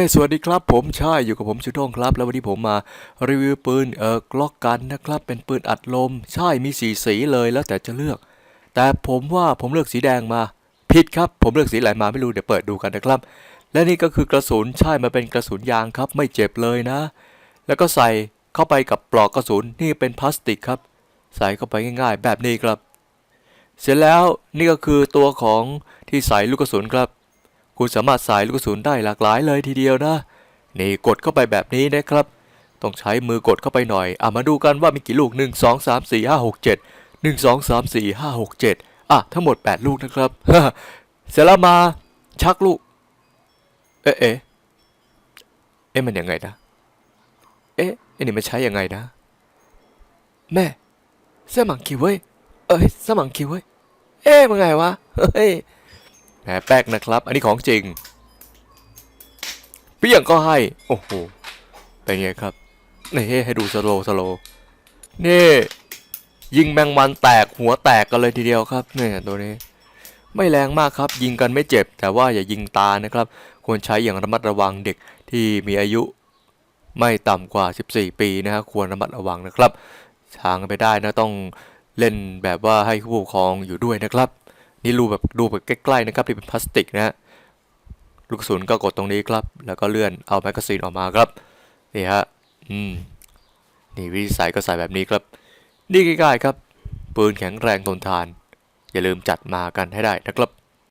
ฮ้สวัสดีครับ ผมชายอยู่กับผมชูโต้งครับ แล้ววันนี้ผมมารีวิวปืนเออกล็อกกันนะครับ เป็นปืนอัดลม ใช่มีสีสีเลยแล้วแต่จะเลือก แต่ผมว่าผมเลือกสีแดงมาผิดครับ ผมเลือกสีอะไรมาไม่รู้เดี๋ยวเปิดดูกันนะครับ และนี่ก็คือกระสุนใช่มาเป็นกระสุนยางครับ ไม่เจ็บเลยนะ แล้วก็ใส่เข้าไปกับปลอกกระสุนนี่เป็นพลาสติกครับ ใส่เข้าไปง่าย ๆ แบบนี้ครับ เสร็จแล้วนี่ก็คือตัวของที่ใส่ลูกกระสุนครับ คุณสามารถใส่ลูกกระสุนได้หลากหลายเลยทีเดียวนะ นี่กดเข้าไปแบบนี้นะครับ ต้องใช้มือกดเข้าไปหน่อยอะมาดูกันว่ามีกี่ลูก 1 2 3 4 5 6 7 1 2 3 4 5 6 7อะทั้งหมด 8 ลูกนะครับเสร็จแล้วมาชักลูก เอ๊ะเอ๊ะเอ๊ะมันยังไงนะ เอ๊ะไอ้นี่มันใช้ยังไงนะ แม่เสมังคิวเว้ย เอ้ยเสมังคิวเว้ย เอ๊ะมันไงวะ เฮ้ย แหมแป๊กนะครับ อันนี้ของจริงเปี้ยงก็ให้ โอ้โห เป็นไงครับนี่ให้ดูสโลว์สโลว์นี่ ยิงแมงมันแตกหัวแตกกันเลยทีเดียวครับเนี่ยตัวนี้ ไม่แรงมากครับ ยิงกันไม่เจ็บ แต่ว่าอย่ายิงตานะครับ ควรใช้อย่างระมัดระวังเด็กที่มีอายุไม่ต่ำกว่า 14 ปีนะฮะควรระมัดระวังนะครับช้างไปได้นะต้องเล่นแบบว่าให้ผู้ปกครองอยู่ด้วยนะครับ นี่รูแบบดูแบบใกล้ๆนะครับที่เป็นพลาสติกนะฮะลูกกระสุนก็กดตรงนี้ครับ แล้วก็เลื่อนเอาแมกกาซีนออกมาครับนี่ฮะอืมนี่วิธีใส่ก็ใส่แบบนี้ครับ นี่ง่ายๆครับ ปืนแข็งแรงทนทาน อย่าลืมจัดมากันให้ได้นะครับ